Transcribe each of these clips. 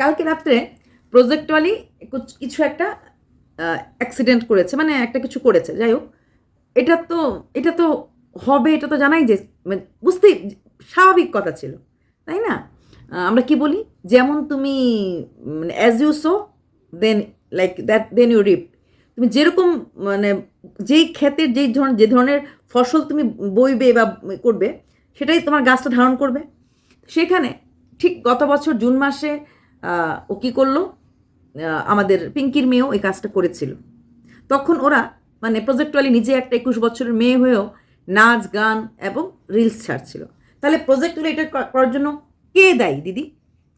কালকে রাত্রে প্রজেক্টওয়ালি কিছু একটা অ্যাক্সিডেন্ট করেছে মানে একটা কিছু করেছে। যাই হোক, এটা তো এটা তো হবে, এটা তো জানাই যে মানে বুঝতেই, স্বাভাবিক কথা ছিল, তাই না? আমরা কি বলি? যেমন তুমি মানে as you so then like that then you rip তুমি যেরকম মানে যেই ক্ষেতের, যেই ধরনের, যে ধরনের ফসল তুমি বইবে বা করবে, সেটাই তোমার গাছটা ধারণ করবে। সেখানে ঠিক গত বছর জুন মাসে ও কী করল? আমাদের পিঙ্কির মেয়েও এই কাজটা করেছিল। তখন ওরা মানে প্রজেক্টওয়ালি নিজে একটা একুশ বছরের মেয়ে হয়েও নাচ, গান এবং রিলস ছাড়ছিল। তাহলে প্রজেক্টওয়ালি এটা করার জন্য কে দায়ী দিদি?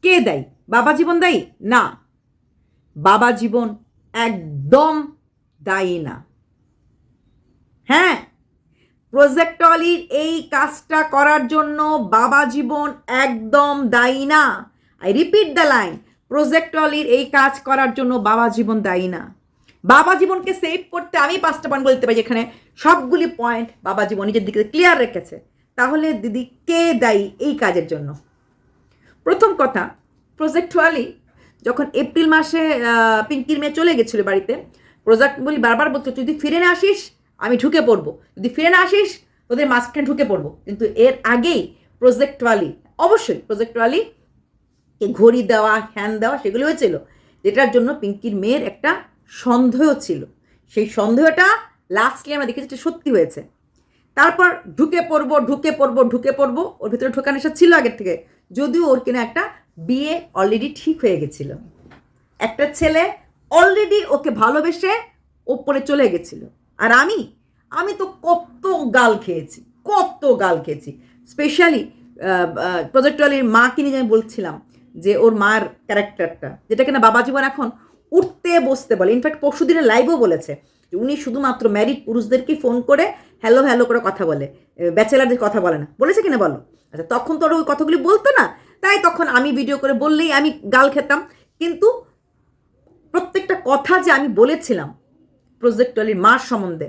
কে দায়ী? বাবা জীবন দায়ী? না। বাবা জীবন একদম দায়ী না। হ্যাঁ প্রজেক্টলির এই কাজটা করার জন্য বাবা জীবন একদম দায়ী না। I repeat the line project প্রজেক্টলির এই কাজ করার জন্য বাবা জীবন দায়ী না। বাবা জীবনকে সেভ করতে আমি পাঁচটা পয়েন্ট বলতে পারি যেখানে সবগুলি পয়েন্ট বাবা জীবন নিজের দিকে ক্লিয়ার রেখেছে। তাহলে দিদি, কে দায়ী এই কাজের জন্য? প্রথম কথা প্রজেক্টুয়ালি যখন এপ্রিল মাসে পিঙ্কির মেয়ে চলে গেছিল বাড়িতে প্রজেক্ট বলি বারবার বলতো যদি ফিরে না আসিস, আমি ঢুকে পড়ব। যদি ফিরে না আসিস, তোদের মাঝখানে ঢুকে পড়ব। কিন্তু এর আগেই প্রজেক্টওয়ালি অবশ্যই প্রজেক্টওয়ালি কে ঘড়ি দেওয়া, হ্যান দেওয়া সেগুলো হয়েছিল। যেটার জন্য পিঙ্কির মেয়ের একটা সন্দেহ ছিল। সেই সন্দেহটা লাস্টলি আমরা দেখেছি যে সত্যি হয়েছে। তারপর ঢুকে পড়ব ঢুকে পড়ব ঢুকে পড়ব, ওর ভিতরে ঢোকানো নেশা ছিল আগের থেকে। যদিও ওর কিনা একটা বিয়ে অলরেডি ঠিক হয়ে গেছিল। একটা ছেলে অলরেডি ওকে ভালোবেসে ওপরে চলে গেছিল। আর আমি আমি তো কত গাল খেয়েছি, কত গাল খেয়েছি। স্পেশালি প্রজেক্টওয়ালির মাকে নিয়ে আমি বলছিলাম যে ওর মার ক্যারেক্টারটা, যেটা কিনা বাবা জীবন এখন উঠতে বসতে বলে। ইনফ্যাক্ট পরশু দিনে লাইভও বলেছে যে উনি শুধুমাত্র ম্যারিড পুরুষদেরকেই ফোন করে হ্যালো হ্যালো করে কথা বলে ব্যাচেলারদের কথা বলে না। বলেছে কিনা বলো? আচ্ছা তখন তো ওই কথাগুলি বলতো না, তাই তখন আমি ভিডিও করে বললেই আমি গাল খেতাম। কিন্তু প্রত্যেকটা কথা যে আমি বলেছিলাম প্রজেক্টলির মার সম্বন্ধে,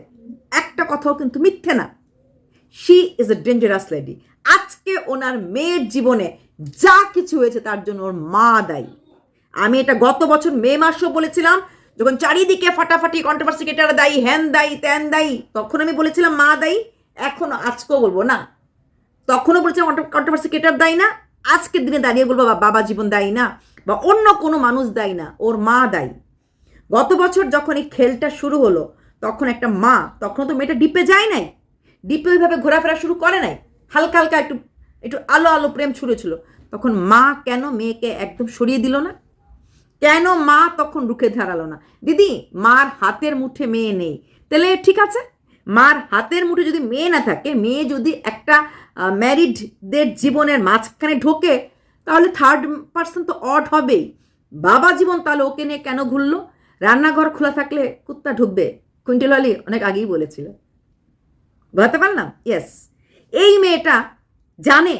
একটা কথাও কিন্তু মিথ্যে না। She is a dangerous lady আজকে ওনার মেয়ের জীবনে যা কিছু হয়েছে তার জন্য ওর মা দায়ী। আমি এটা গত বছর মে মাসেও বলেছিলাম, যখন চারিদিকে ফাটাফাটি কন্ট্রোভার্সি কেটারা দায়ী হ্যান দায়ী ত্যান দায়ী, তখন আমি বলেছিলাম মা দায়ী, এখন আজকেও বলব না। তখনও বলেছিলাম কন্ট্রোভার্সি কেটার দায়ী না, আজকের দিনে দাঁড়িয়ে বলব বাবা জীবন দায়ী না, বা অন্য কোনো মানুষ দায়ী না, ওর মা দায়ী। গত বছর যখন এই খেলটা শুরু হলো, তখন একটা মা তখন তো মেয়েটা ডিপে যায় নাই, ডিপে ওইভাবে ঘোরাফেরা শুরু করে নাই, হালকা হালকা একটু একটু আলো আলো প্রেম শুরু ছিল। তখন মা কেন মেয়েকে একদম সরিয়ে দিল না? কেন মা তখন রুখে ধারালো না? দিদি, মার হাতের মুঠে মেয়ে নেই। তাহলে ঠিক আছে, মার হাতের মুঠে যদি মেয়ে না থাকে, মেয়ে যদি একটা ম্যারিডদের জীবনের মাঝখানে ঢোকে, তাহলে থার্ড পার্সন তো অড হবেই। বাবা জীবন তাহলে ওকে নিয়ে কেন ঘুরলো? রান্নাঘর খোলা থাকলে কুত্তা ঢুকবে। কুইন্টেল অনেক আগেই বলেছিল। বুঝতে পারলাম? ইয়েস এই মেয়েটা জানে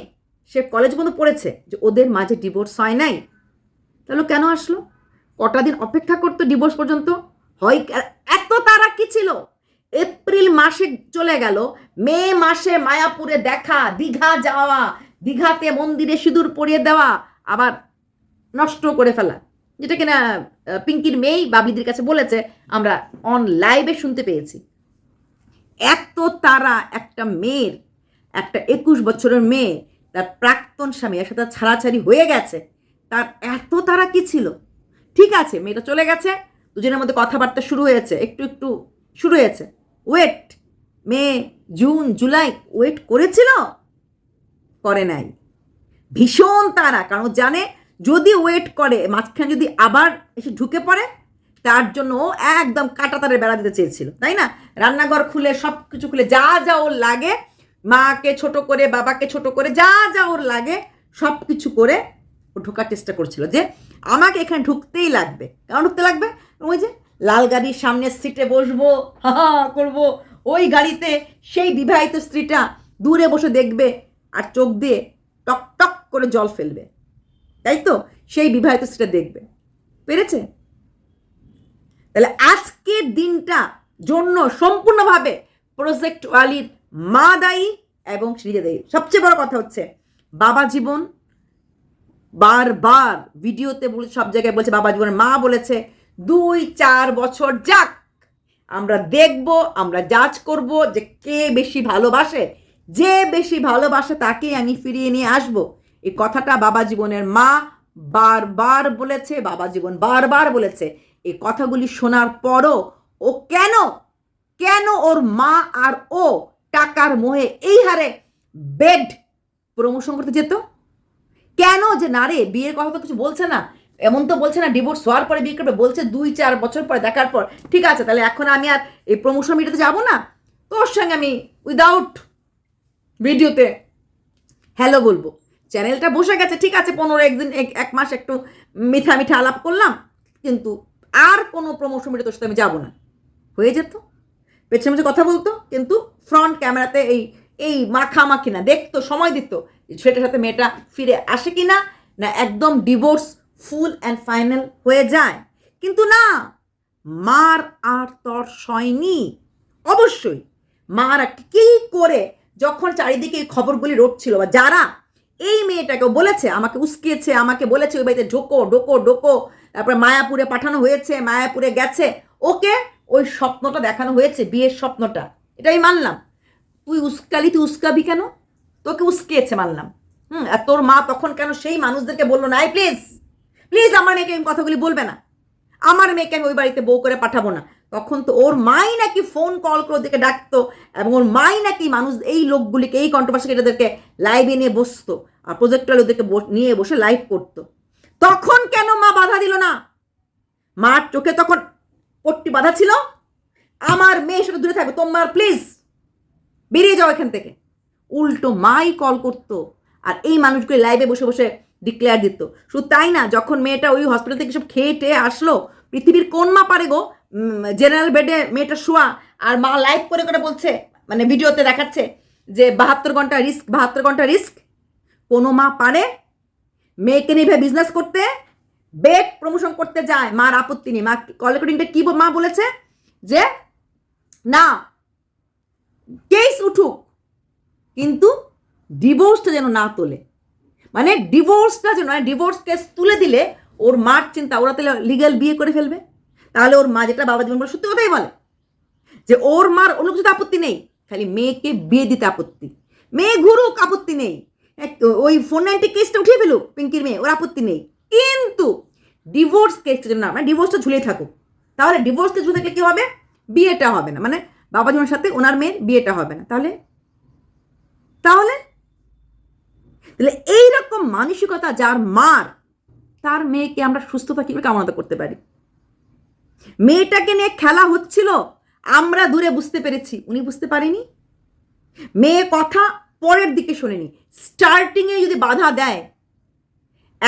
সে কলেজ পর্যন্ত পড়েছে যে ওদের মাঝে ডিভোর্স হয় নাই। তাহলে কেন আসলো? কটা দিন অপেক্ষা করতো ডিভোর্স পর্যন্ত? হয় এত তারা কি ছিল? এপ্রিল মাসে চলে গেল। মে মাসে মায়াপুরে দেখা, দীঘা যাওয়া, দীঘাতে মন্দিরে সিঁদুর পরিয়ে দেওয়া, আবার নষ্ট করে ফেলা। যেটা কিনা পিঙ্কির মেয়েই বাবলিদের কাছে বলেছে, আমরা অন লাইভে শুনতে পেয়েছি। এত তারা একটা মেয়ের একটা একুশ বছরের মেয়ে, তার প্রাক্তন স্বামী, এর সাথে ছাড়াছাড়ি হয়ে গেছে, তার এত তারা কি ছিল? ঠিক আছে, মেয়েটা চলে গেছে, দুজনের মধ্যে কথাবার্তা শুরু হয়েছে, একটু একটু শুরু হয়েছে। Wait May June July wait করেছিল? করে নাই। ভীষণ তারা কারণ জানে যদি ওয়েট করে, মাঝখানে যদি আবার এসে ঢুকে পড়ে, তার জন্য ও একদম কাটাতারে বেড়া দিতে চেয়েছিল, তাই না? রান্নাঘর খুলে সব কিছু খুলে, যা যা ওর লাগে মাকে ছোট করে, বাবাকে ছোট করে, যা যা ওর লাগে, সব কিছু করে ও ঢোকার চেষ্টা করছিল যে আমাকে এখানে ঢুকতেই লাগবে। কেন ঢুকতে লাগবে? ওই যে লাল গাড়ির সামনে সিটে বসবো, হা করব। ওই গাড়িতে সেই বিবাহিত স্ত্রীটা দূরে বসে দেখবে আর চোখ দিয়ে টক টক করে জল ফেলবে। তাই তো? সেই বিবাহিত স্ত্রীটা দেখবে। পেরেছে? তাহলে আজকের দিনটা জন্য সম্পূর্ণভাবে প্রজেক্ট ওয়ালির মা দায়ী এবং নিজে দায়ী। সবচেয়ে বড় কথা হচ্ছে, বাবা জীবন বারবার ভিডিওতে বলে, সব জায়গায় বলছে, বাবা জীবনের মা বলেছে, দুই, চার বছর যাক, আমরা দেখব, আমরা জাজ করব যে কে বেশি ভালোবাসে। যে বেশি ভালোবাসে তাকে আমি ফিরিয়ে নিয়ে আসব। এই কথাটা বাবা জীবনের মা বারবার বলেছে, বাবা জীবন বারবার বলেছে। এই কথাগুলি শোনার পরও ও কেন কেন ওর মা আর ও টাকার মোহে এই হারে বেড প্রমোশন করতে যেত? কেন যে না রে, বিয়ের কথা তো কিছু বলছে না? এমন তো বলছে না ডিভোর্স হওয়ার পরে বিয়ে করবে, বলছে দুই চার বছর পরে, দেখার পর। ঠিক আছে, তাহলে এখন আমি আর এই প্রমোশন মিটাতে যাব না? তোর সঙ্গে আমি উইদাউট ভিডিওতে হ্যালো বলব। চ্যানেলটা বসে গেছে, ঠিক আছে, পনেরো একদিন এক- মাস একটু মিঠা মিঠা আলাপ করলাম, কিন্তু আর কোনো প্রমোশন ভিডিও তোর সাথে আমি যাব না। হয়ে যেত? পেছনে পেছনে কথা বলতো, কিন্তু ফ্রন্ট ক্যামেরাতে এই এই মাখামাখি না, দেখতো, সময় দিত ছেলেটার সাথে মেয়েটা ফিরে আসে কি না না একদম ডিভোর্স ফুল অ্যান্ড ফাইনাল হয়ে যায়। কিন্তু না, মার আর তর সয়নি। অবশ্যই, মার আর কি করে যখন চারিদিকে এই খবরগুলি রটছিল, বা যারা এই মেয়েটাকে বলেছে, আমাকে উস্কিয়েছে, আমাকে বলেছে, ওই বাড়িতে ঢোকো ডোকো ডোকো তারপরে মায়াপুরে পাঠানো হয়েছে, মায়াপুরে গেছে, ওকে ওই স্বপ্নটা দেখানো হয়েছে, বিয়ের স্বপ্নটা। এটাই মানলাম। তুই উস্কালি, তুই উস্কাবি কেন? তোকে উস্কিয়েছে মানলাম। হুম, আর তোর মা তখন কেন সেই মানুষদেরকে বলল না প্লিজ প্লিজ আমার মেয়েকে আমি কথাগুলি বলবে না। আমার মেয়েকে আমি ওই বাড়িতে বউ করে পাঠাবো না। তখন তো ওর মাই নাকি ফোন কল করে ওদেরকে ডাকতো এবং ওর মাই নাকি মানুষ, এই লোকগুলিকে, এই কন্ট্রোভার্সি এটাদেরকে লাইভে নিয়ে বসতো আর প্রজেক্টর ওদেরকে নিয়ে বসে লাইভ করতো। তখন কেন মা বাধা দিল না? মার চোখে তখন পট্টি বাধা ছিল। আমার মেয়ে সাথে দূরে থাকবে। তোমার প্লিজ বেরিয়ে যাও এখান থেকে। উল্টো মাই কল করতো আর এই মানুষগুলো লাইভে বসে বসে ডিক্লেয়ার দিত। শুধু তাই না, যখন মেয়েটা ওই হসপিটাল থেকে সব খেয়ে টেয়ে আসলো, পৃথিবীর কোন মা পারে গো? জেনারেল বেডে মেয়েটা শোয়া আর মা লাইভ করে করে বলছে মানে ভিডিওতে দেখাচ্ছে যে বাহাত্তর ঘণ্টা রিস্ক বাহাত্তর ঘণ্টা রিস্ক কোনো মা পারে? মেয়েকে নিয়ে বিজনেস করতে? বেড প্রমোশন করতে যায়, মার আপত্তি নেই। মা কল রেকর্ডিংটা কি মা বলেছে? যে, না কেস উঠুক, কিন্তু ডিভোর্সটা যেন না তোলে। মানে ডিভোর্সটা যেন ডিভোর্স কেস তুলে দিলে ওর মার চিন্তা, ওরা তাহলে লিগ্যাল বিয়ে করে ফেলবে। তাহলে ওর মা যেটা বাবা জীবন বলে, সত্যি কথাই বলে। যে ওর মার অন্য কিছুতে আপত্তি নেই, খালি মেয়েকে বিয়ে দিতে আপত্তি। মেয়ে ঘুরুক, আপত্তি নেই। ওই ফোন নাইনটি কেসটা উঠিয়ে ফেলুক, পিঙ্কির মেয়ে, ওর আপত্তি নেই। কিন্তু ডিভোর্স কেসটা যেন না মানে ডিভোর্সটা ঝুলিয়ে থাকুক, তাহলে ডিভোর্স কেস ঝুলে থাকলে কী হবে? বিয়েটা হবে না। মানে বাবা জীবনের সাথে ওনার মেয়ের বিয়েটা হবে না। তাহলে? তাহলে? তাহলে এইরকম মানসিকতা যার মার, তার মেয়েকে আমরা সুস্থতা কীভাবে কামনা করতে পারি? মেয়েটাকে নিয়ে খেলা হচ্ছিল, আমরা দূরে বুঝতে পেরেছি, উনি বুঝতে পারেনি। মেয়ে কথা পরের দিকে শোনেনি। স্টার্টিংয়ে যদি বাধা দেয়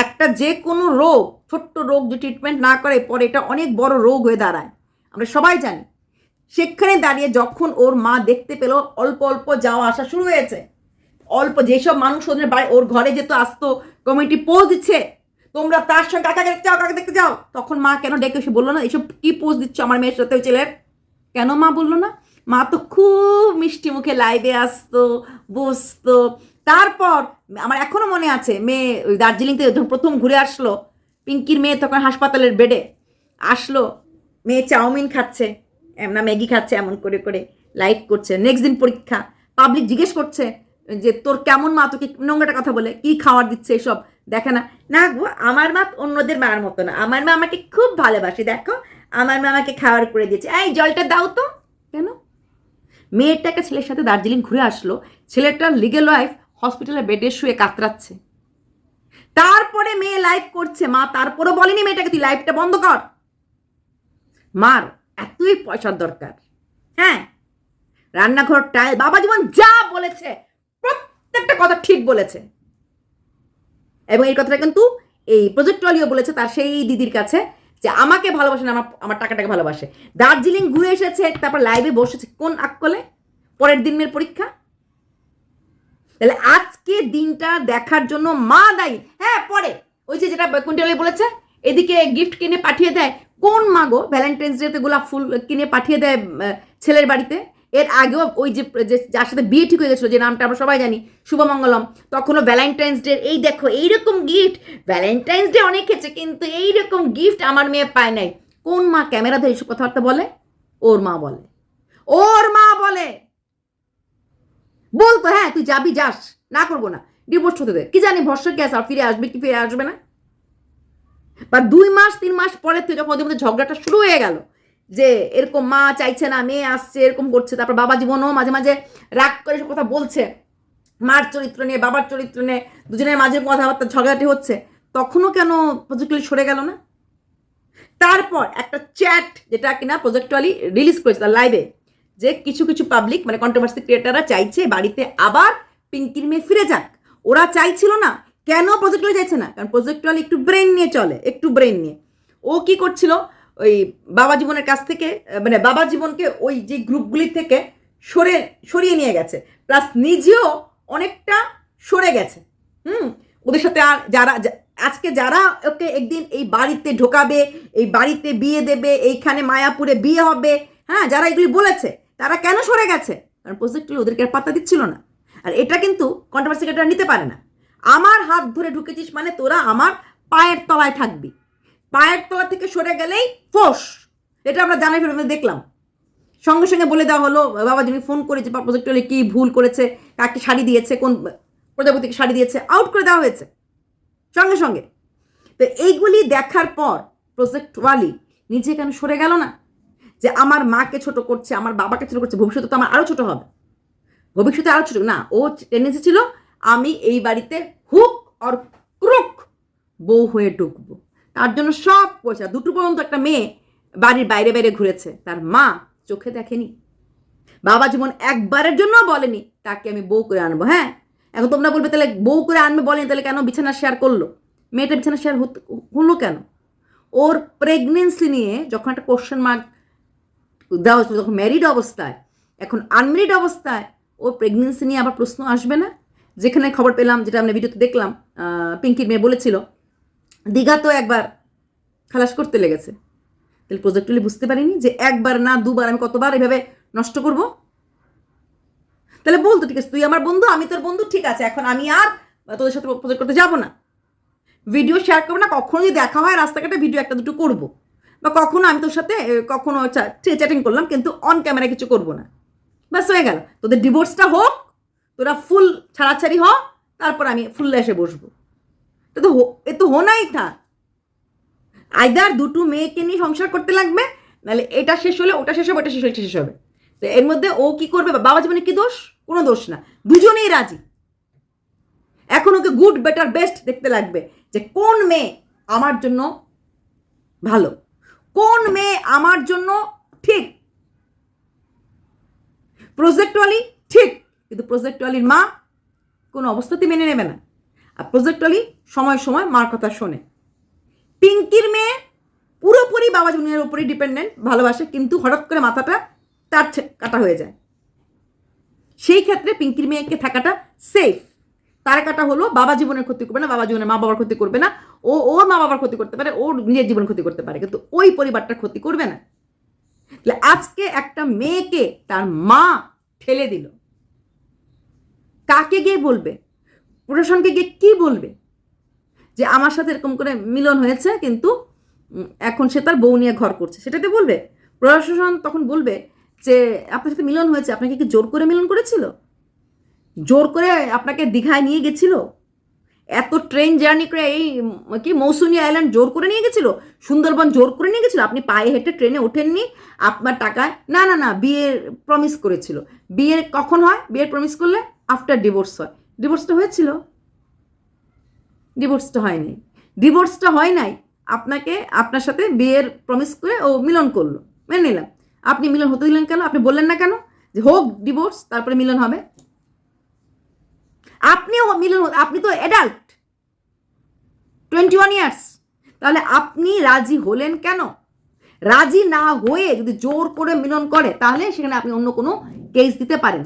একটা যে কোনো রোগ, ছোট্ট রোগ যদি ট্রিটমেন্ট না করে, পরে এটা অনেক বড় রোগ হয়ে দাঁড়ায়। আমরা সবাই জানি, সেখানে দাঁড়িয়ে যখন ওর মা দেখতে পেল, অল্প অল্প যাওয়া আসা শুরু হয়েছে। অল্প যেসব মানুষ ওদের বাড়ি, ওর ঘরে যেত আসতো কমিটি পোজ দিচ্ছে, তোমরা তার সঙ্গে কাকা দেখতে যাও, কাকা দেখতে যাও? তখন মা কেন ডেকে এসে বলল না এইসব কি পোজ দিচ্ছ আমার মেয়ের সাথে ওই ছেলের? কেন মা বলল না, মা তো খুব মিষ্টি মুখে লাইভে আসতো, বসতো তারপর আমার এখনও মনে আছে, মেয়ে ওই দার্জিলিং থেকে যখন প্রথম ঘুরে আসলো, পিঙ্কির মেয়ে তখন হাসপাতালের বেডে আসলো, মেয়ে চাউমিন খাচ্ছে না ম্যাগি খাচ্ছে এমন করে করে লাইভ করছে নেক্সট দিন পরীক্ষা পাবলিক জিজ্ঞেস করছে যে তোর কেমন মা, তোকে নোংরাটা কথা বলে, কি খাওয়ার দিচ্ছে এসব, দেখে না না গো, আমার মা অন্যদের মার মতো না, আমার মা আমাকে খুব ভালোবাসে, দেখো, আমার মা আমাকে খাবার করে দিয়েছে, এই জলটা দাও তো, কেন? মেয়েটাকে ছেলের সাথে দার্জিলিং ঘুরে আসলো, ছেলেটার লিগেল ওয়াইফ হসপিটালে বেডে শুয়ে কাতরাচ্ছে। তারপরে মেয়ে লাইভ করছে। মা তারপরে বলেনি মেয়েটাকে, তুই লাইভটা বন্ধ কর। মার, এতই পয়সার দরকার। হ্যাঁ রান্নাঘর, টাইল, বাবা জীবন যা বলেছে, প্রত্যেকটা কথা ঠিক বলেছে। এবং এই কথাটা কিন্তু এই প্রজেক্ট ওয়ালিও বলেছে তার সেই দিদির কাছে যে আমাকে ভালোবাসে না, আমার আমার টাকাটাকে ভালোবাসে। দার্জিলিং ঘুরে এসেছে, তারপর লাইভে বসেছে। কোন আকলে পরের দিন মেয়ের পরীক্ষা? তাহলে আজকে দিনটা দেখার জন্য মা দায়ী। হ্যাঁ পরে। ওই যে যেটা কুইন্টালে বলেছে, এদিকে গিফট কিনে পাঠিয়ে দেয়। কোন মা গো? ভ্যালেন্টাইন্স ডেতে গোলাপ ফুল কিনে পাঠিয়ে দেয় ছেলের বাড়িতে। এর আগেও ওই যে যার সাথে বিয়ে ঠিক হয়ে গেছিল, যে নামটা আমরা সবাই জানি, শুভমঙ্গলম, তখনও ভ্যালেন্টাইন্স ডে এই দেখো, এইরকম গিফট ভ্যালেন্টাইন্স ডে অনেক খেয়েছে, কিন্তু এইরকম গিফট আমার মেয়ে পায় নাই। কোন মা ক্যামেরা ধরে এইসব কথাবার্তা বলে? ওর মা বলে। ওর মা বলে। বলতো হ্যাঁ তুই যাবি, যাস। না করব না। ডিভোর্স হতে দে। কি জানি, ভরসা গ্যাস আর ফিরে আসবে কি, ফিরে আসবে না? বা দুই মাস, তিন মাস পরের থেকে যখন ওদের মধ্যে ঝগড়াটা শুরু হয়ে গেল যে এরকম মা চাইছে না, মেয়ে আসছে, এরকম করছে। তারপর বাবা জীবনও মাঝে মাঝে রাগ করে সব কথা বলছে। মার চরিত্র নিয়ে, বাবার চরিত্র নিয়ে দুজনের মাঝে কথাবার্তা ঝগড়াটি হচ্ছে। তখনও কেন প্রজেক্টলি সরে গেল না? তারপর একটা চ্যাট, যেটা কিনা প্রজেক্টুয়ালি রিলিজ করেছে তার লাইভে যে কিছু কিছু পাবলিক মানে কন্ট্রোভার্সি ক্রিয়েটাররা চাইছে বাড়িতে আবার পিঙ্কির মেয়ে ফিরে যাক। ওরা চাইছিল না। কেন প্রজেক্টুয়ালি চাইছে না? কারণ প্রজেক্টুয়ালি একটু ব্রেন নিয়ে চলে, একটু ব্রেন নিয়ে। ও কি করছিল? ওই বাবা জীবনের কাছ থেকে মানে বাবা জীবনকে ওই যে গ্রুপগুলি থেকে সরে, সরিয়ে নিয়ে গেছে। প্লাস নিজেও অনেকটা সরে গেছে। হুম? ওদের সাথে আর যারা আজকে যারা ওকে একদিন এই বাড়িতে ঢোকাবে, এই বাড়িতে বিয়ে দেবে, এইখানে মায়াপুরে বিয়ে হবে হ্যাঁ যারা এগুলি বলেছে তারা কেন সরে গেছে? কারণ প্রজেক্টগুলো ওদেরকে পাত্তা দিচ্ছিল না। আর এটা কিন্তু কন্ট্রোভার্সি নিতে পারে না। আমার হাত ধরে ঢুকেছিস মানে তোরা আমার পায়ের তলায় থাকবি। পায়ের তলা থেকে সরে গেলেই ফোস। এটা আমরা জানাই ফেলে দেখলাম। সঙ্গে সঙ্গে বলে দেওয়া হলো, বাবা যিনি ফোন করেছে, বা প্রজেক্ট হলে কী ভুল করেছে, কাকে শাড়ি দিয়েছে, কোন প্রজাপতিকে শাড়ি দিয়েছে আউট করে দেওয়া হয়েছে। সঙ্গে সঙ্গে। তো এইগুলি দেখার পর প্রজেক্ট ওয়ালি নিজে কেন সরে গেল না? যে আমার মাকে ছোট করছে, আমার বাবাকে ছোট করছে, ভবিষ্যতে তো আমার আরও ছোট হবে। ভবিষ্যতে আরও ছোট, না, ও টেন্ডেন্সি ছিল আমি এই বাড়িতে হুক আর ক্রুক বউ হয়ে ঢুকবো। তার জন্য সব পয়সা, দুটো পর্যন্ত একটা মেয়ে বাড়ির বাইরে বাইরে ঘুরেছে। তার মা চোখে দেখেনি। বাবা যেমন একবারের জন্য বলেনি, তাকে আমি বউ করে আনব হ্যাঁ? এখন তোমরা বলবে, তাহলে বউ করে আনবে বলেনি, তাহলে কেন বিছানা শেয়ার করল? মেয়েটা বিছানা শেয়ার হলো কেন? ওর প্রেগনেন্সি নিয়ে যখন একটা কোশ্চেন মার্ক হচ্ছিল যখন ম্যারিড অবস্থায়, এখন আনম্যারিড অবস্থায়, ওর প্রেগনেন্সি নিয়ে আবার প্রশ্ন আসবে না? যেখানে খবর পেলাম, যেটা আমরা ভিডিওতে দেখলাম পিঙ্কির মেয়ে বলেছিল, দীঘা তো একবার খালাস করতে লেগেছে। তাহলে প্রজেক্টগুলি বুঝতে পারিনি যে একবার না, দুবার, আমি কতবার এভাবে নষ্ট করব? তাহলে বলতো ঠিক আছে, তুই আমার বন্ধু, আমি তোর বন্ধু, ঠিক আছে, এখন আমি আর তোদের সাথে প্রজেক্ট করতে যাব না। ভিডিও শেয়ার করব না কখনো যদি দেখা হয় রাস্তাঘাটে ভিডিও একটা দুটো করব। বা কখনো আমি তোর সাথে কখনো চ্যাটিং করলাম, কিন্তু অন ক্যামেরা কিছু করব না। ব্যাস, হয়ে গেল। তোদের ডিভোর্সটা হোক, তোরা ফুল ছাড়াছাড়ি হ, তারপর আমি ফুল এসে বসবো। এ তো এ তো হোনাই থাক। আইদার দুটো মেয়েকে নিয়ে সংসার করতে লাগবে, নাহলে এটা শেষ হলে ওটা শেষ হবে, ওটা শেষ হলে শেষ হবে। তো এর মধ্যে ও কি করবে বাবা জীবনে কি দোষ? কোনো দোষ না। দুজনেই রাজি। এখন ওকে গুড বেটার বেস্ট দেখতে লাগবে যে কোন মেয়ে আমার জন্য ভালো। কোন মেয়ে আমার জন্য ঠিক? প্রজেক্টওয়ালি ঠিক। কিন্তু প্রজেক্টওয়ালির মা কোনো অবস্থাতে মেনে নেবে না। আর প্রজেক্টওয়ালি সময় সময় মার কথা শোনে। পিঙ্কির মেয়ে পুরোপুরি বাবা জুনিয়র উপরেই ডিপেন্ডেন্ট ভালোবাসে, কিন্তু হঠাৎ করে মাথাটা তার কাটা হয়ে যায়। সেই ক্ষেত্রে পিঙ্কির মেয়েকে থাকাটা সেফ তার কাটা হলো বাবা জীবনের ক্ষতি করবে না, বাবা জীবনের মা বাবার ক্ষতি করবে না। ও ওর মা বাবার ক্ষতি করতে পারে ওর নিজের জীবন ক্ষতি করতে পারে, কিন্তু ওই পরিবারটার ক্ষতি করবে না। তাহলে আজকে একটা মেয়েকে তার মা ঠেলে দিল। কাকে গিয়ে বলবে? প্রশাসনকে গিয়ে কি বলবে? যে আমার সাথে এরকম করে মিলন হয়েছে, কিন্তু এখন সে তার বউ নিয়ে ঘর করছে। সেটাতে বলবে? প্রশাসন তখন বলবে যে, আপনার সাথে মিলন হয়েছে, আপনাকে কি জোর করে মিলন করেছিল? জোর করে আপনাকে দীঘায় নিয়ে গেছিল? এত ট্রেন জার্নি করে এই, কি মৌসুমী আইল্যান্ড জোর করে নিয়ে গেছিল? সুন্দরবন জোর করে নিয়ে গেছিল? আপনি পায়ে হেঁটে ট্রেনে ওঠেননি? আপনার টাকায়? না না না, বিয়ের প্রমিস করেছিল। বিয়ের কখন হয়? বিয়ের প্রমিস করলে আফটার ডিভোর্স হয়। ডিভোর্সটা হয়েছিল? ডিভোর্সটা হয়নি। ডিভোর্সটা হয় নাই। আপনাকে, আপনার সাথে বিয়ের প্রমিস করে ও মিলন করল। মেনে নিলাম। আপনি মিলন হতে দিলেন কেন? আপনি বললেন না কেন? যে হোক ডিভোর্স তারপরে মিলন হবে। আপনিও মিলন আপনি তো অ্যাডাল্ট টোয়েন্টি ওয়ান ইয়ার্স তাহলে আপনি রাজি হলেন কেন? রাজি না হয়ে যদি জোর করে মিলন করে, তাহলে সেখানে আপনি অন্য কোনো কেস দিতে পারেন।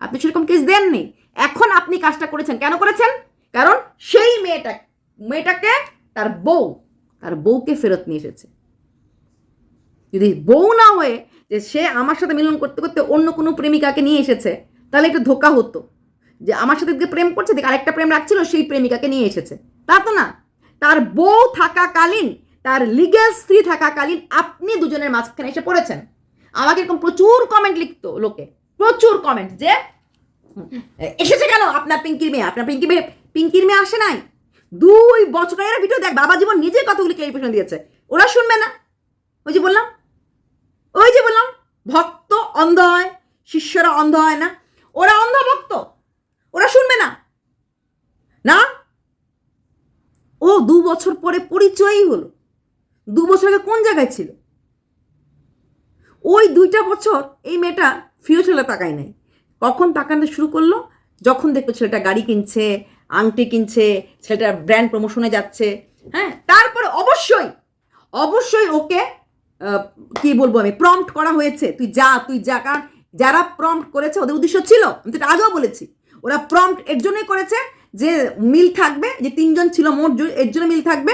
আপনি সেরকম কেস দেননি। এখন আপনি কাজটা করেছেন। কেন করেছেন? কারণ সেই মেয়েটা মেয়েটাকে তার বউ তার বউকে ফেরত নিয়ে এসেছে। যদি বউ না হয়ে যে সে আমার সাথে মিলন করতে করতে অন্য কোনো প্রেমিকাকে নিয়ে এসেছে, তাহলে একটু ধোকা হতো। যে আমার সাথে যে প্রেম করছে, দেখে আরেকটা প্রেম রাখছিল, সেই প্রেমিকাকে নিয়ে এসেছে। তা তো না। তার বউ থাকাকালীন, তার লিগ্যাল স্ত্রী থাকাকালীন আপনি দুজনের মাঝখানে এসে পড়েছেন। আমাকে এরকম প্রচুর কমেন্ট লিখতো লোকে। প্রচুর কমেন্ট যে, এসেছে কেন আপনার পিঙ্কির মেয়ে? আপনার পিঙ্কি মেয়ে, পিঙ্কির মেয়ে আসে নাই? দুই বছর এরা ভিডিও দেখ, বাবা জীবন নিজে কতগুলি ক্লারিফিকেশন দিয়েছে। ওরা শুনবে না। ওই যে বললাম, ওই যে বললাম, ভক্ত অন্ধ হয়, শিষ্যরা অন্ধ হয় না। ওরা অন্ধ ভক্ত শুনবে না। না? ও দু বছর পরে পরিচয়ই হলো। দু বছর আগে কোন জায়গায় ছিল? ওই দুইটা বছর এই মেয়েটা ফিউচারে তাকায় নাই। কখন তাকাতে শুরু করল? যখন দেখতো ছেলেটা গাড়ি কিনছে, আংটি কিনছে, ছেলেটা ব্র্যান্ড প্রমোশনে যাচ্ছে। হ্যাঁ তারপরে অবশ্যই অবশ্যই ওকে কি বলব আমি প্রম্পট করা হয়েছে। তুই যা তুই যা, কারণ যারা প্রম্পট করেছে ওদের উদ্দেশ্য ছিল, আমি তো আগেও বলেছি। ওরা প্রম্পট এর জন্যই করেছে যে মিল থাকবে, যে তিনজন ছিল মোট এর জন্য মিল থাকবে,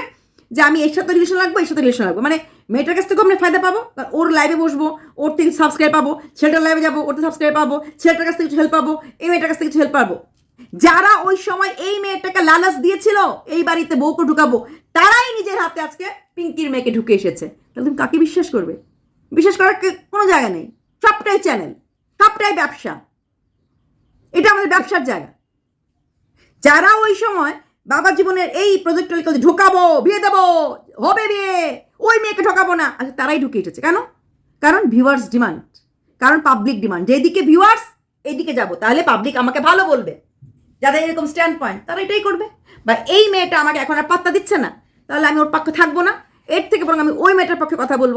যে আমি এর সাথে রিলেশন রাখব, এর সাথে রিলেশন রাখব। মানে মেয়েটার কাছ থেকেও আমরা ফায়দা পাবো ওর লাইভে বসবো, ওর থেকে সাবস্ক্রাইব পাবো, ছেলেটার লাইভে যাব, ওর সাবস্ক্রাইব পাবো, ছেলেটার কাছ থেকে কিছু হেল্প পাবো, এই মেয়েটার কাছ থেকে কিছু হেল্প পাবো। যারা ওই সময় এই মেয়েটাকে লালাস দিয়েছিল, এই বাড়িতে বউকে ঢুকাবো, তারাই নিজের হাতে আজকে পিঙ্কির মেয়েকে ঢুকে এসেছে। তাহলে তুমি কাকে বিশ্বাস করবে? বিশ্বাস করার কোনো জায়গা নেই। সবটাই চ্যানেল সবটাই ব্যবসা। এটা আমাদের ব্যবসার জায়গা। যারা ওই সময় বাবা জীবনের এই প্রজেক্টটাকে ঢোকাবো, বিয়ে দেবো, হবে বিয়ে, ওই মেয়েকে ঢোকাবো না আচ্ছা তারাই ঢুকে এসেছে। কেন? কারণ ভিউয়ার্স ডিমান্ড কারণ পাবলিক ডিমান্ড যেদিকে ভিউয়ার্স এইদিকে যাব। তাহলে পাবলিক আমাকে ভালো বলবে। যাদের এরকম স্ট্যান্ড পয়েন্ট তারা এটাই করবে। বা এই মেয়েটা আমাকে এখন আর পাত্তা দিচ্ছে না। তাহলে আমি ওর পক্ষে থাকব না। এর থেকে বরং আমি ওই মেয়েটার পক্ষে কথা বলব।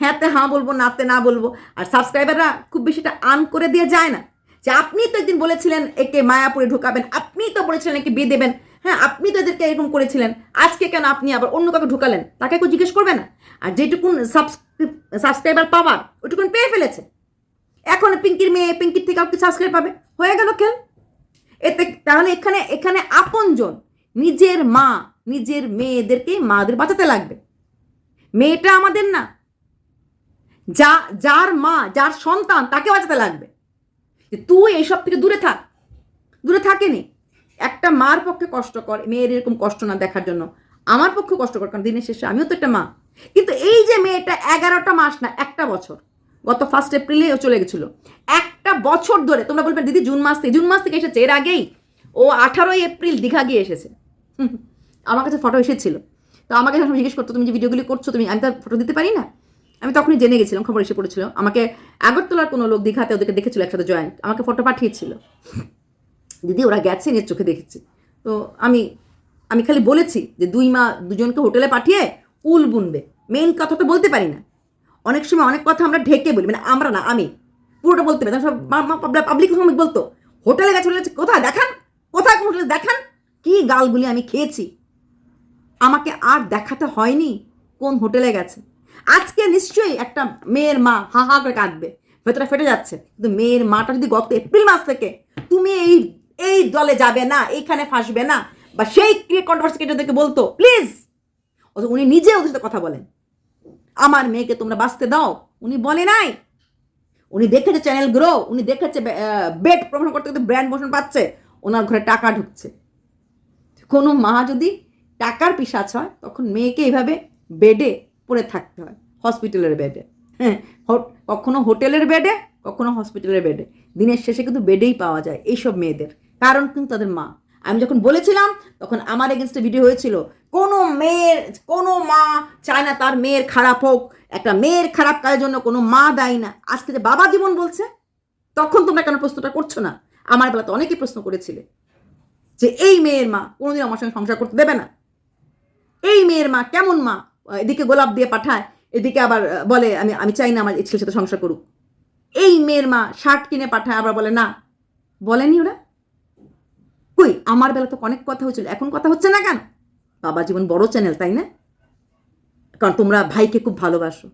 হ্যাঁতে হাঁ বলব, নাতে না বলব। আর সাবস্ক্রাইবাররা খুব বেশিটা আর্ন করে দিয়ে যায় না। যে আপনি তো একদিন বলেছিলেন একে মায়াপুরে ঢুকাবেন, আপনি তো বলেছিলেন একে বিয়ে দেবেন হ্যাঁ আপনি তো এদেরকে এরকম করেছিলেন, আজকে কেন আপনি আবার অন্য কাউকে ঢুকালেন? তাকে কেউ জিজ্ঞেস করবে না। আর যেটুকুন সাবস্ক্রাইবার পাওয়ার ওইটুকুন পেয়ে ফেলেছে। এখন পিঙ্কির মেয়ে পিঙ্কির থেকে আপনি সাবস্ক্রাইব পাবে? হয়ে গেল খেল। এতে তাহলে এখানে এখানে আপনজন, নিজের মা, নিজের মেয়েদেরকে মাদের বাঁচাতে লাগবে। মেয়েটা আমাদের না। যা, যার মা, যার সন্তান, তাকে বাঁচাতে লাগবে। যে তুই এইসব থেকে দূরে থাক। দূরে থাকেনি। একটা মার পক্ষে কষ্টকর মেয়ের এরকম কষ্ট না দেখার জন্য। আমার পক্ষে কষ্টকর কারণ দিনের শেষে আমিও তো একটা মা। কিন্তু এই যে মেয়েটা এগারোটা মাস না, একটা বছর, গত ফার্স্ট এপ্রিলে ও চলে গেছিল। একটা বছর ধরে, তোমরা বলবে, দিদি, জুন মাস থেকে, জুন মাস থেকে এসেছে, এর আগেই ও আঠারোই এপ্রিল দীঘা গিয়ে এসেছে। আমার কাছে ফটো এসেছিল। তো আমাকে যখন জিজ্ঞেস করতো, তুমি যে ভিডিওগুলি করছ, তুমি আমি তার ফটো দিতে পারি না? আমি তখনই জেনে গেছিলাম, খবর এসে পড়েছিল। আমাকে আগরতলার কোনো লোক দীঘাতে ওদেরকে দেখেছিল একসাথে জয়েন্ট। আমাকে ফটো পাঠিয়েছিল। দিদি, ওরা গেছে নিজের চোখে দেখেছি। তো আমি আমি খালি বলেছি যে দুই মা, দুজনকে হোটেলে পাঠিয়ে উল বুনবে। মেইন কথা তো বলতে পারি না। অনেক সময় অনেক কথা আমরা ঢেকে বলি মানে আমরা না, আমি। পুরোটা বলতে পারি সব পাবলিক বলতো, হোটেলে গেছে বলে কোথায়? দেখান। কোথায় কোন হোটেলে দেখান। কি গালগুলি আমি খেয়েছি? আমাকে আর দেখাতে হয়নি কোন হোটেলে গেছে। আজকে নিশ্চয়ই একটা মেয়ের মা হা হা করে কাঁদবে। ভেতরে ফেটে যাচ্ছে। কিন্তু মেয়ের মাটা যদি গত এপ্রিল মাস থেকে তুমি এই এই দলে যাবে না, এইখানে ফাঁসবে না, বা সেই ক্রিয়ে কন্ট্রোভার্সি কেটাদেরকে বলতো প্লিজ উনি নিজে ওদের সাথে কথা বলেন। আমার মেয়েকে তোমরা বাঁচতে দাও। উনি বলে নাই। উনি দেখেছে চ্যানেল গ্রো উনি দেখেছে বেড প্রমোশন করতে করতে ব্র্যান্ড মোশন পাচ্ছে। ওনার ঘরে টাকা ঢুকছে। কোনো মা যদি টাকার পিসাচ হয়, তখন মেয়েকে এইভাবে বেডে পড়ে থাকতে হয় হসপিটালের বেডে হ্যাঁ কখনো হোটেলের বেডে কখনো হসপিটালের বেডে দিনের শেষে কিন্তু বেডেই পাওয়া যায় এইসব মেয়েদের। কারণ কিন্তু তাদের মা। আমি যখন বলেছিলাম, তখন আমার এগেনস্টে ভিডিও হয়েছিল, কোনো মেয়ের, কোনো মা চায় না তার মেয়ের খারাপ হোক। একটা মেয়ের খারাপ কাজের জন্য কোনো মা দায়ী না। আজকে যে বাবা জীবন বলছে, তখন তোমরা কেন প্রশ্নটা করছ না? আমার বেলাতে অনেকেই প্রশ্ন করেছিলে যে, এই মেয়ের মা কোনোদিন আমার সঙ্গে সংসার করতে দেবে না? এই মেয়ের মা কেমন মা? এদিকে গোলাপ দিয়ে পাঠায়, এদিকে আবার বলে, আমি আমি চাই না আমার ছেলের সাথে সংসার করুক। এই মেয়ের মা শার্ট কিনে পাঠায়, আবার বলে, না। বলেনি ওরা? কই, আমার বেলা তো অনেক কথা হয়েছিল, এখন কথা হচ্ছে না কেন? বাবা জীবন বড় চ্যানেল তাই না? কারণ তোমরা ভাইকে খুব ভালোবাসো।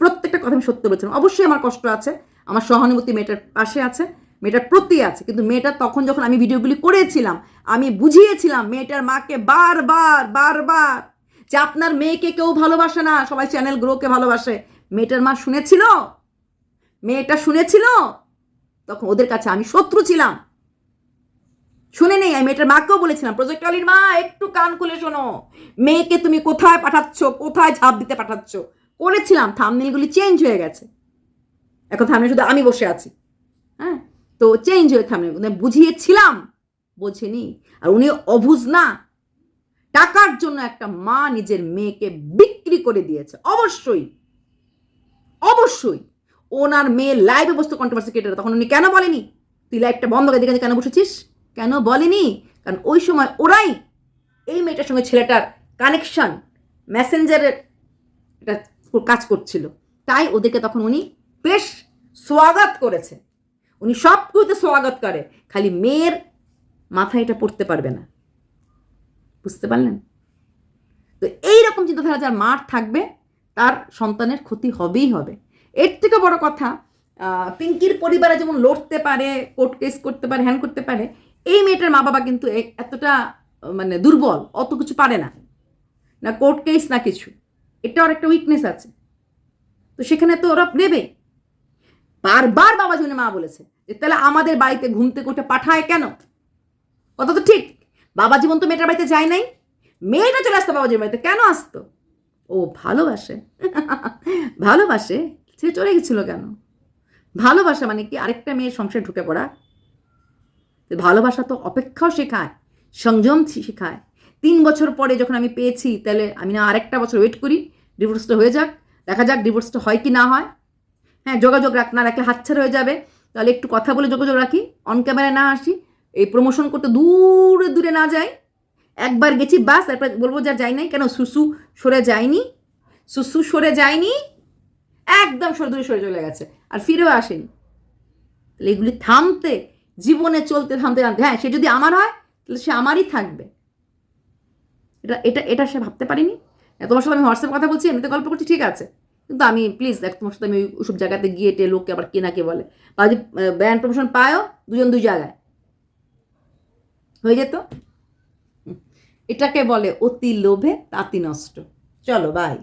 প্রত্যেকটা কথা আমি সত্য বলছিলাম। অবশ্যই আমার কষ্ট আছে, আমার সহানুভূতি মেয়েটার পাশে আছে, মেয়েটার প্রতি আছে, কিন্তু মেয়েটা তখন যখন আমি ভিডিওগুলি করেছিলাম, আমি বুঝিয়েছিলাম, মেয়েটার মাকে বারবার বারবার যে আপনার মেয়েকে কেউ ভালোবাসে না, সবাই চ্যানেল গ্রোকে ভালোবাসে। মেয়েটার মা শুনেছিল? মেয়েটা শুনেছিল? তখন ওদের কাছে আমি শত্রু ছিলাম। শুনে নেই, আমি মেয়েটার মাকেও বলেছিলাম প্রজেক্ট আলীর মা, একটু কান খুলে শোনো। মেয়েকে তুমি কোথায় পাঠাচ্ছ? কোথায় ঝাঁপ দিতে পাঠাচ্ছ? করেছিলাম থামনিলগুলি চেঞ্জ হয়ে গেছে। এখন থামনে শুধু আমি বসে আছি। হ্যাঁ? তো চেঞ্জ হয়ে থামনে বুঝিয়েছিলাম, বোঝেনি। আর উনি অভুজ না টাকার জন্য একটা মা নিজের মেয়েকে বিক্রি করে দিয়েছে। অবশ্যই। অবশ্যই। ওনার মেয়ে লাইভে বসতো কন্ট্রোভার্সি কেটে তখন উনি কেন বলেনি? তুই লাইভটা বন্ধ করে দিকে কেন? বসেছিস? কেন বলেনি? কারণ ওই সময় ওরাই এই মেয়েটার সঙ্গে ছেলেটার কানেকশন মেসেঞ্জারের এটা কাজ করছিল। তাই ওদেরকে তখন উনি বেশ স্বাগত করেছে। উনি সব কিছুতে স্বাগত করে। খালি মেয়ের মাথায় এটা পড়তে পারবে না। বুঝতে পারলেন? তো এইরকম চিন্তাধারা যার মার থাকবে, তার সন্তানের ক্ষতি হবেই হবে। এর থেকে বড় কথা পিঙ্কির পরিবারে যেমন লড়তে পারে কোর্ট কেস করতে পারে হ্যান করতে পারে, এই মেয়েটার মা বাবা কিন্তু এতটা মানে দুর্বল, অত কিছু পারে না। না কোর্ট কেস না কিছু। এটা ওর একটা উইকনেস আছে। তো সেখানে তো ওরা নেবে। বারবার বাবা জনে মা বলেছে যে, তাহলে আমাদের বাড়িতে ঘুম থেকে উঠে পাঠায় কেন? কথা তো ঠিক। বাবা জীবন তো মেয়েটার বাড়িতে যায় নাই। মেয়েটা চলে আসতো বাবাজির বাড়িতে। কেন আসতো? ও ভালোবাসে। ভালোবাসে? সে চলে গেছিল কেন? ভালোবাসা মানে কি? আরেকটা মেয়ের সংসারে ঢুকে পড়া। ভালোবাসা তো অপেক্ষাও শেখায়, সংযম শেখায়। তিন বছর পরে যখন আমি পেয়েছি, তাহলে আমি না আরেকটা বছর ওয়েট করি ডিভোর্সটা হয়ে যাক। দেখা যাক ডিভোর্সটা হয় কি না হয়। হ্যাঁ যোগাযোগ রাখ, না রাখলে হাতছাড়া হয়ে যাবে। তাহলে একটু কথা বলে যোগাযোগ রাখি। অন ক্যামেরায় না আসি। এই প্রমোশন করতে দূরে দূরে না যাই। একবার গেছি বাস তারপর বলব যা যাই নাই। কেন? সুসু সরে যায়নি। সুসু সরে যায়নি। একদম সরে দূরে সরে চলে গেছে। আর ফিরেও আসেনি। তাহলে এগুলি থামতে জীবনে চলতে থামতে থামতে। হ্যাঁ সে যদি আমার হয় তাহলে সে আমারই থাকবে। এটা এটা এটা সে ভাবতে পারিনি। হ্যাঁ, তোমার সাথে আমি হোয়াটসঅ্যাপ কথা বলছি এমনিতে গল্প করছি ঠিক আছে। কিন্তু আমি প্লিজ দেখ তোমার সাথে আমি ওই- ওইসব জায়গাতে গিয়ে টে লোককে আবার কে না কে বলে। বা যদি ব্যান্ড প্রমোশন পায়ও দুজন দুই জায়গায়। হয়ে যেত? এটাকে বলে অতি লোভে তাঁতি নষ্ট। চলো বাই